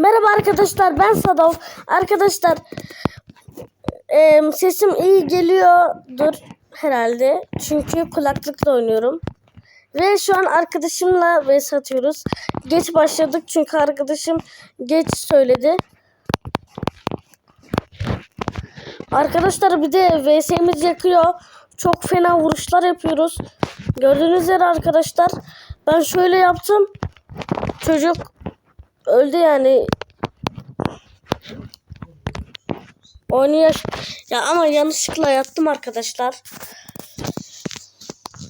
Merhaba arkadaşlar ben Sadov. Arkadaşlar em, sesim iyi geliyordur herhalde. Çünkü kulaklıkla oynuyorum. Ve şu an arkadaşımla vs atıyoruz. Geç başladık çünkü arkadaşım geç söyledi. Arkadaşlar bir de VS'miz yakıyor. Çok fena vuruşlar yapıyoruz. Gördüğünüz üzere arkadaşlar ben şöyle yaptım. Çocuk öldü yani. Oynuyor. Ya ama yanlışlıkla yattım arkadaşlar.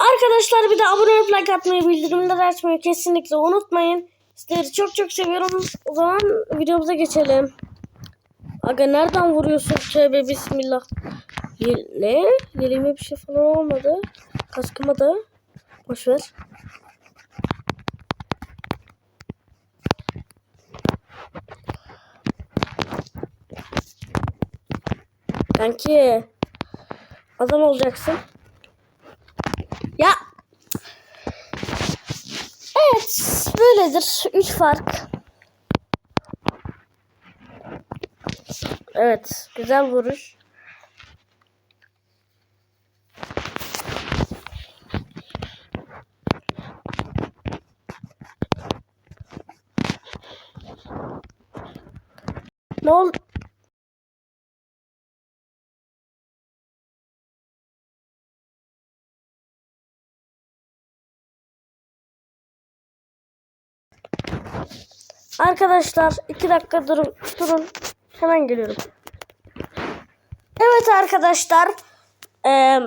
Arkadaşlar bir de abone olup like atmayı, bildirimleri açmayı kesinlikle unutmayın. Sizleri çok çok seviyorum. O zaman videomuza geçelim. Aga nereden vuruyorsun? Tövbe bismillah. Ye- ne? Yeleğime bir şey falan olmadı. Kaskıma da. Boşver. Kanki. Adam olacaksın. Ya. Evet. Böyledir. Üç fark. Evet. Güzel vuruş. Ne oldu? Arkadaşlar iki dakika durun. Durun. Hemen geliyorum. Evet arkadaşlar. eee,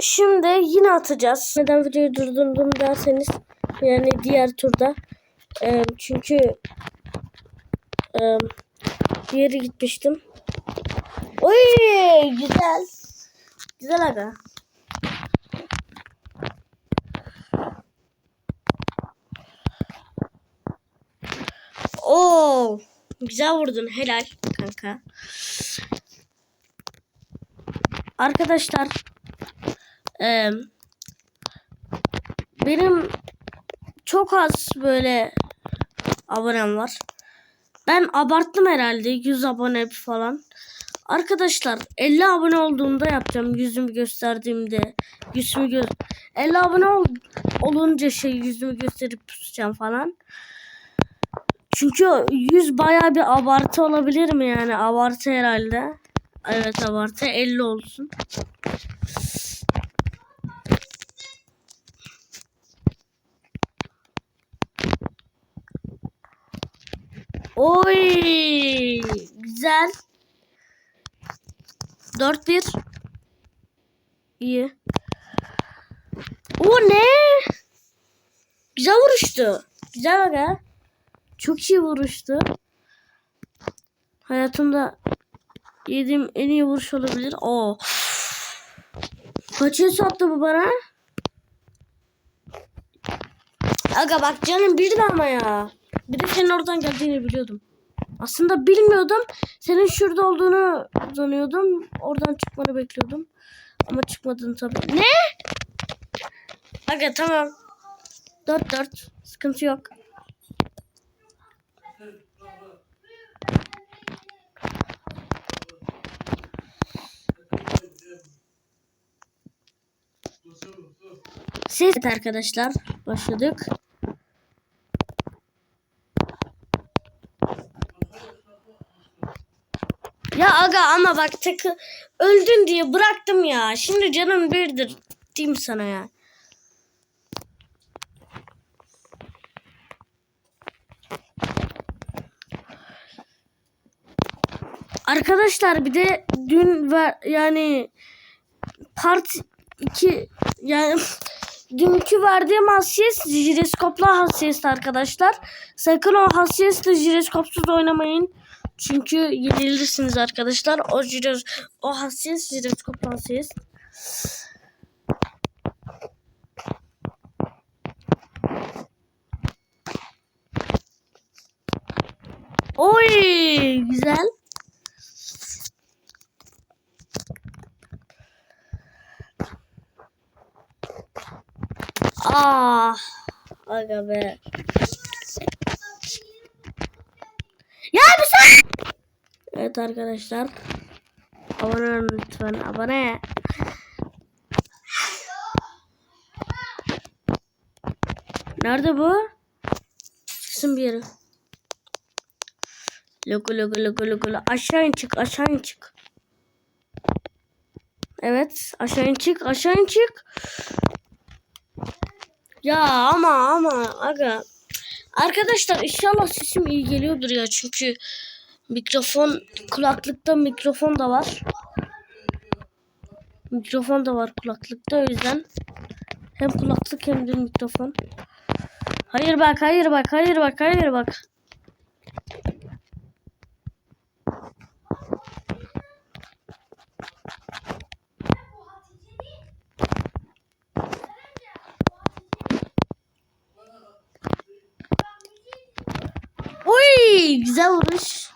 şimdi yine atacağız. Neden videoyu durdurdum derseniz yani diğer turda. Eee, çünkü eee diğeri gitmiştim. Oy güzel. Güzel aga. Oo, güzel vurdun helal kanka. Arkadaşlar eee, benim çok az böyle abonem var. Ben abarttım herhalde 100 abone falan. Arkadaşlar 50 abone olduğumda yapacağım yüzümü gösterdiğimde yüzümü gö 50 abone ol olunca şey yüzümü gösterip tutacağım falan. Çünkü 100 bayağı bir abartı olabilir mi yani? Abartı herhalde. Evet abartı 50 olsun. Oy güzel. 4-1. İyi. O ne? Güzel vuruştu. Güzel aga. Çok iyi vuruştu. Hayatımda yediğim en iyi vuruş olabilir. O. Kaç el attı bu bana? Aga bak canım bir de ama ya. Bir de senin oradan geldiğini biliyordum. Aslında bilmiyordum. Senin şurada olduğunu sanıyordum. Oradan çıkmanı bekliyordum. Ama çıkmadın tabii. Ne? Aga tamam. 4-4. Sıkıntı yok. Ses arkadaşlar. Başladık. Ya aga ama bak takı öldün diye bıraktım ya. Şimdi canım birdir diyeyim sana ya. Arkadaşlar bir de dün ver yani part 2 yani dünkü verdiğim hassiyet jireskopla hassiyet arkadaşlar. Sakın o hassiyetle jireskopsuz oynamayın. Çünkü yenilirsiniz arkadaşlar. O jires o hassiyet jireskopla hassiyet. Oy güzel. Ah. Aga be. Evet arkadaşlar. Abone olun lütfen. Abone. Nerede bu? Çıksın bir yere. Logo logo logo. logo. Aşağı in çık aşağı in çık. Evet aşağı in çık aşağı in çık. Ya ama ama aga. Arkadaşlar inşallah sesim iyi geliyordur ya çünkü mikrofon kulaklıkta mikrofon da var. Mikrofon da var kulaklıkta o yüzden hem kulaklık hem de mikrofon. Hayır bak hayır bak hayır bak hayır bak. Oy güzel vuruş.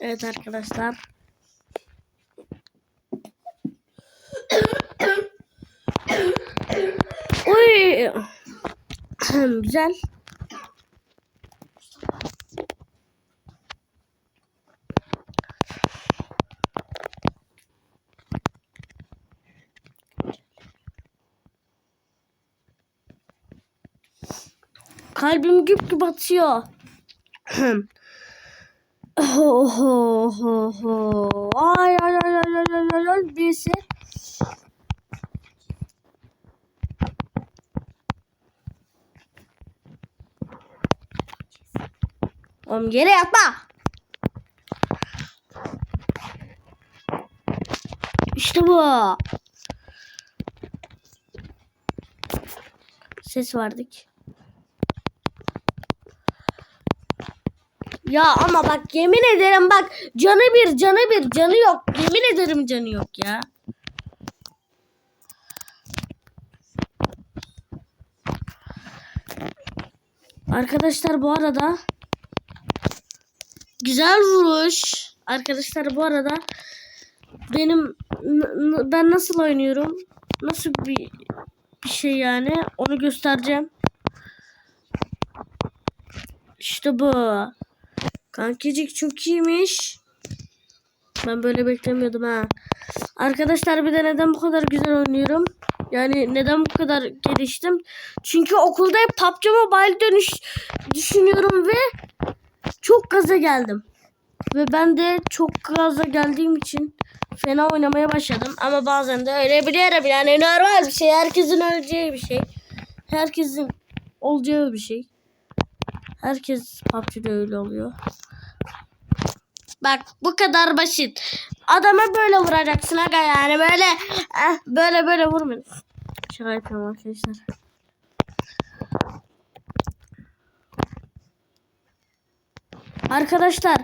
Evet arkadaşlar. Oy. Güzel. Kalbim güp güp atıyor. Oh, oh, oh, oh. Ay ay ay ay ay ay ay ay birisi. Oğlum yere yatma. İşte bu. Ses verdik. Ya ama bak yemin ederim bak canı bir canı bir canı yok. Yemin ederim canı yok ya. Arkadaşlar bu arada güzel vuruş. Arkadaşlar bu arada benim ben nasıl oynuyorum? Nasıl bir bir şey yani onu göstereceğim. İşte bu. Kankicik çok iyiymiş. Ben böyle beklemiyordum ha. Arkadaşlar bir de neden bu kadar güzel oynuyorum? Yani neden bu kadar geliştim? Çünkü okulda hep PUBG Mobile dönüş düşünüyorum ve çok gaza geldim. Ve ben de çok gaza geldiğim için fena oynamaya başladım. Ama bazen de ölebiliyorum. Yani normal bir şey. Herkesin öleceği bir şey. Herkesin olacağı bir şey. Herkes PUBG'de öyle oluyor. Bak bu kadar basit. Adama böyle vuracaksın aga yani böyle eh, böyle böyle vurmayın. Şaka yapıyorum arkadaşlar. Arkadaşlar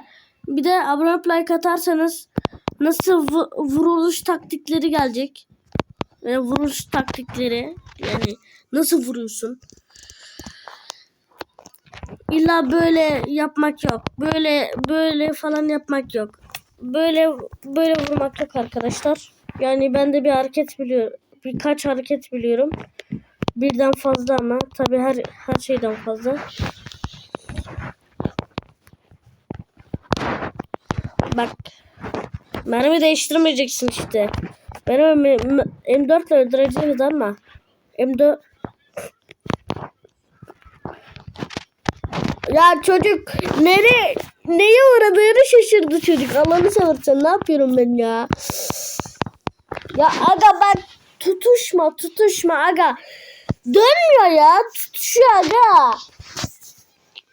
bir de abone like atarsanız nasıl vu- vuruluş taktikleri gelecek. Yani vuruş taktikleri yani nasıl vuruyorsun? İlla böyle yapmak yok. Böyle böyle falan yapmak yok. Böyle böyle vurmak yok arkadaşlar. Yani ben de bir hareket biliyorum. Birkaç hareket biliyorum. Birden fazla ama tabii her her şeyden fazla. Bak. Mermi değiştirmeyeceksin işte. M- M4 ile öldüreceğiz ama M4 Ya çocuk nere neye uğradığını şaşırdı çocuk. Allah'ını seversen ne yapıyorum ben ya? Ya aga bak tutuşma tutuşma aga. Dönmüyor ya tutuşuyor aga.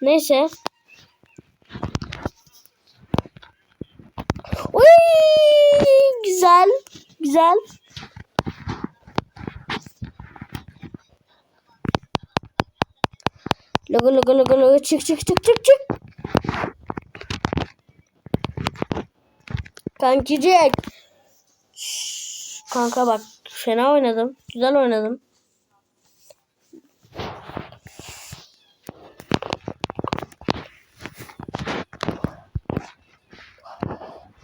Neyse. Oy güzel güzel. Logo logo logo logo çık çık çık çık çık. Kankicik. Şşş, Kanka bak fena oynadım. Güzel oynadım.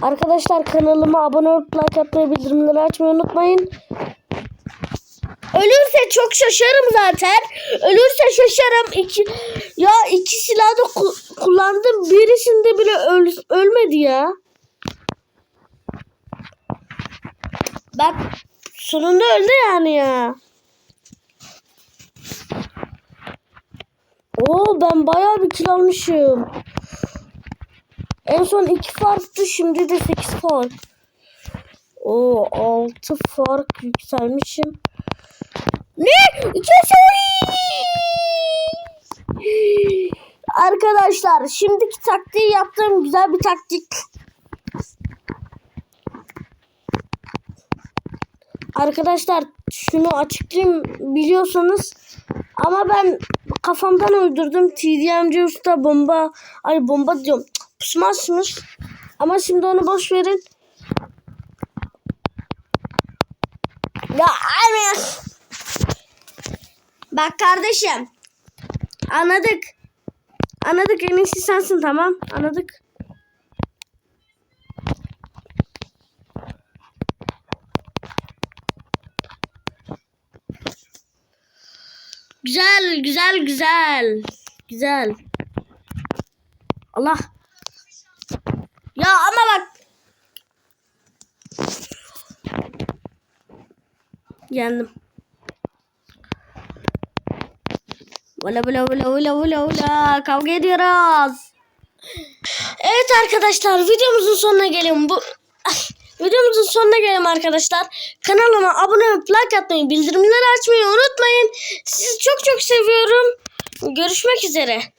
Arkadaşlar kanalıma abone olup like atmayı bildirimleri açmayı unutmayın. Ölürse çok şaşarım zaten. Ölürse şaşarım. İki, ya iki silahı da ku- kullandım. Birisinde bile öl- ölmedi ya. Bak sonunda öldü yani ya. Oo ben bayağı bir kill almışım. En son 2 farktı şimdi de 8 fark. Oo 6 fark yükselmişim. Ne? İkisi Arkadaşlar şimdiki taktiği yaptığım güzel bir taktik. Arkadaşlar şunu açıklayayım biliyorsanız ama ben kafamdan uydurdum. TDMC usta bomba ay bomba diyorum. Pusmazsınız. Ama şimdi onu boş verin. Ya abi. Bak kardeşim. Anladık. Anladık en iyisi sensin tamam. Anladık. Güzel, güzel, güzel. Güzel. Allah. Ya ama bak. Yendim. Vula vula vula vula vula vula. Kavga ediyoruz. Evet arkadaşlar videomuzun sonuna gelelim. Bu videomuzun sonuna gelelim arkadaşlar. Kanalıma abone olup like atmayı, bildirimleri açmayı unutmayın. Sizi çok çok seviyorum. Görüşmek üzere.